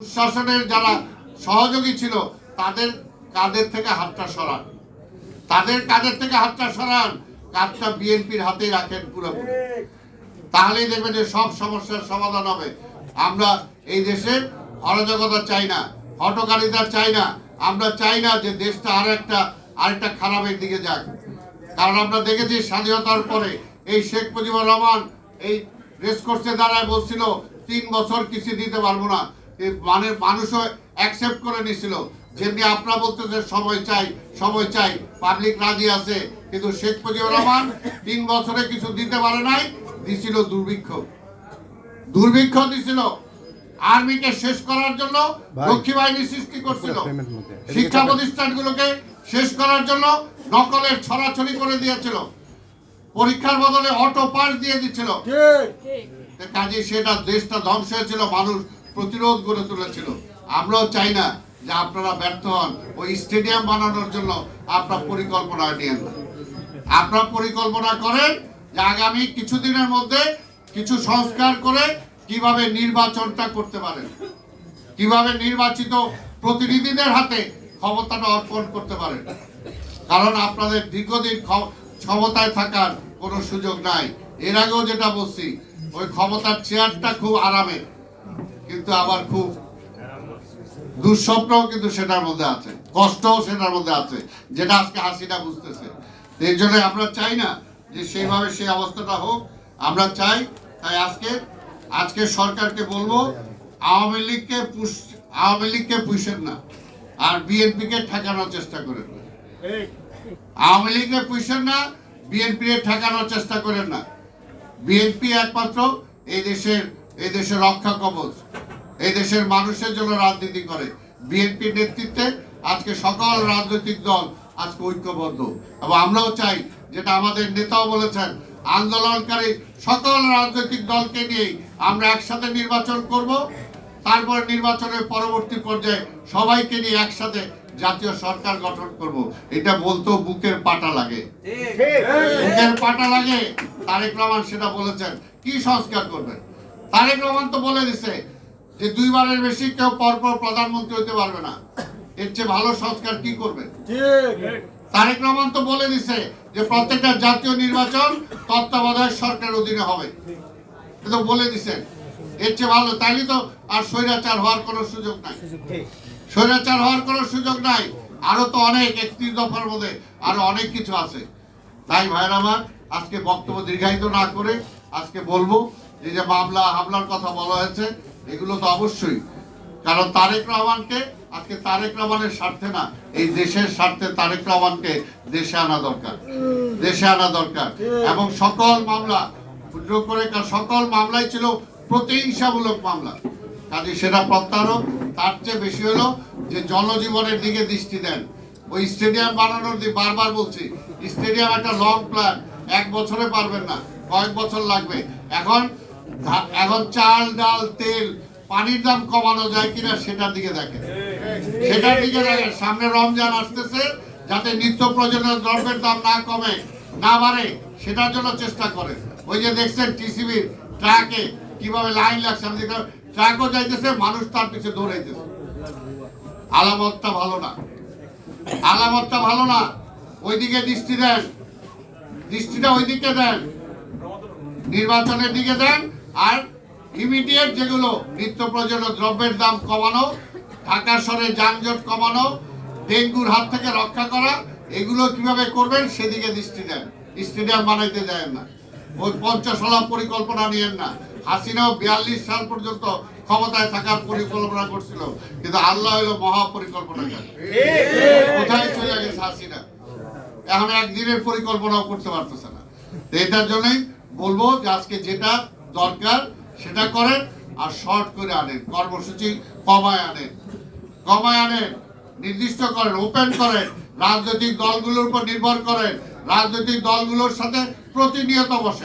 শাসনের যারা সহযোগী ছিল, তাদের কাদের থেকে হাতটা সরান? তাদের কাঁধের থেকে হাতটা সরান? কাজটা বিএনপির হাতেই রাখেন পুরোপুরি। তাহলেই দেখবেন যে সব সমস্যার সমাধান হবে। আমরা এই দেশে অরাজকতা চাই না, হটকারিতা চাই না। আমরা চাই না যে দেশটা আর একটা, আরেকটা খারাপের দিকে যাক। কারণ আমরা দেখেছি স্বাধীনতার পরে এই শেখ মুজিবুর রহমান এই রেসকোর্সে দাঁড়ায় বলছিল, তিন বছর কিছু দিতে পারব না। মানে মানুষও অ্যাকসেপ্ট করে নিছিল। যেমনি আপনারা বলতেছে সময় চাই সময় চাই পাবলিক রাজি আছে। কিন্তু শেখ মুজিবুর রহমান তিন বছরে কিছু দিতে পারে নাই দিছিল দুর্ভিক্ষ। দুর্ভিক্ষ দিছিল। আর্মিকে শেষ করার জন্য ভাই। লক্ষ্মী বাহিনী সৃষ্টি করছিল। শিক্ষা প্রতিষ্ঠানগুলোকে শেষ করার জন্য নকলের ছড়াছড়ি করে দিয়েছিল। পরীক্ষার বদলে অটো পাস দিয়ে দিচ্ছিল কাজে সেটা দেশটা ধ্বংস হয়েছিল মানুষ প্রতিরোধ গড়ে তুলেছিল। আমরাও চাই না যে আপনারা ব্যর্থ হন। ওই স্টেডিয়াম বানানোর জন্য আপনার পরিকল্পনা নিয়েন না। আপনার পরিকল্পনা করেন যে আগামী কিছুদিনের মধ্যে কিছু সংস্কার করে কীভাবে নির্বাচনটা করতে পারেন। কীভাবে নির্বাচিত প্রতিনিধিদের হাতে ক্ষমতাটা অর্পণ করতে পারেন। কারণ আপনাদের দীর্ঘদিন ক্ষমতায় থাকার কোনো সুযোগ নাই। এর আগেও যেটা বলছি, ওই ক্ষমতার চেয়ারটা খুব আরামে কিন্তু আবার খুব দুঃস্বপ্নও কিন্তু সেটার মধ্যে আছে, কষ্টও সেটার মধ্যে আছে, যেটা আজকে হাসিনা বুঝতেছে। এই জন্য আমরা চাই না যে সেইভাবে সেই অবস্থাটা হোক, আমরা চাই, তাই আজকে আজকে সরকারকে বলব, আওয়ামী লীগকে পুষ আওয়ামী লীগকে পুষেন না, আর বিএনপিকে ঠেকানোর চেষ্টা করেন না। আওয়ামী লীগকে পুষেন না বিএনপি ঠেকানোর চেষ্টা করেন না। বিএনপি একমাত্র এই দেশের এই দেশের রক্ষা কবচ। এই দেশের মানুষের জন্য রাজনীতি করে। বিএনপির নেতৃত্বে আজকে সকল রাজনৈতিক দল আজকে ঐক্যবদ্ধ। এবং আমরাও চাই যেটা আমাদের নেতাও বলেছেন, আন্দোলনকারী সকল রাজনৈতিক দলকে নিয়ে আমরা একসাথে নির্বাচন করব। তারপর নির্বাচনের পরবর্তী পর্যায়ে সবাইকে নিয়ে একসাথে জাতীয় সরকার গঠন করব। এটা বলতেও বুকের পাটা লাগে। বুকের পাটা লাগে, তারেক রহমান সেটা বলেছেন। কি সংস্কার করবেন? তারেক রহমান তো বলে দিছে যে দুইবারের বেশি কেউ পরপর প্রধানমন্ত্রী হতে পারবে না। এর চেয়ে ভালো সংস্কার কি করবেন তারেক রহমান তো বলে দিছে যে প্রত্যেকটা জাতীয় নির্বাচন তত্ত্বাবধায়ক সরকারের অধীনে হবে। এ তো বলে দিছেন এর চেয়ে ভালো তাইলে তো আর স্বৈরাচার হওয়ার কোনো সুযোগ নাই। স্বৈরাচার হওয়ার কোনো সুযোগ নাই। আরও তো অনেক একত্রিশ দফার মধ্যে আরও অনেক কিছু আছে। তাই ভাইয়ের আমার আজকে বক্তব্য দীর্ঘায়িত না করে আজকে বলব যে যে মামলা হামলার কথা বলা হয়েছে এগুলো তো অবশ্যই। কারণ তারেক রহমানকে, আজকে তারেক রহমানের স্বার্থে না, এই দেশের স্বার্থে তারেক রহমানকে দেশে আনা দরকার। দেশে আনা দরকার। এবং সকল মামলা উদ্যোগ করে সকল মামলাই ছিল প্রতিহিংসামূলক মামলা। কাজে সেটা প্রত্যারোপ, তার চেয়ে বেশি হলো যে জনজীবনের দিকে দৃষ্টি দেন। ওই স্টেডিয়াম বানানোর দিকে বারবার বলছি, স্টেডিয়াম একটা লং প্ল্যান এক বছরে পারবেন না, কয়েক বছর লাগবে। এখন এখন চাল, ডাল, তেল, পানির দাম কমানো যায় কিনা সেটার দিকে দেখেন। সেটার দিকে দেখেন, সামনে রমজান আসতেছে, যাতে নিত্য প্রয়োজনীয় দ্রব্যের দাম না কমে, না বাড়ে, সেটার জন্য চেষ্টা করেন। ওই যে দেখছেন টিসিবির ট্রাকে কীভাবে লাইন লাগছে, আমি ট্রাকও যাইতেছে, মানুষ তার পিছনে দৌড়াইতেছে। আলামতটা ভালো না। আলামতটা ভালো না। ওইদিকে দৃষ্টি দেন। দৃষ্টিটা ওইদিকে দেন। নির্বাচনের দিকে দেন। আর ইমিডিয়েট যেগুলো নিত্য প্রয়োজনীয় দ্রব্যের দাম কমানো, ঢাকা শহরে যানজট কমানো, ডেঙ্গুর হাত থেকে রক্ষা করা, এগুলো কীভাবে করবেন সেদিকে দৃষ্টি দেন। স্টেডিয়াম বানাইতে দেন না। ওই পঞ্চশালা পরিকল্পনা নিয়েন না। হাসিনাও বিয়াল্লিশ সাল পর্যন্ত ক্ষমতায় থাকার পরিকল্পনা করছিল, কিন্তু আল্লাহ হলো মহা পরিকল্পনা কোথায় চলে গেছে হাসিনা? এখন একদিনের পরিকল্পনাও করতে পারতেছে না। এটার জন্যই বলব যে আজকে যেটা দরকার, সেটা করেন আর শর্ট করে আনেন, কর্মসূচি কমায় আনেন। কমায় আনেন, নির্দিষ্ট করেন ওপেন করেন, রাজনৈতিক দলগুলোর উপর নির্ভর করেন, রাজনৈতিক দলগুলোর সাথে প্রতিনিয়ত বসে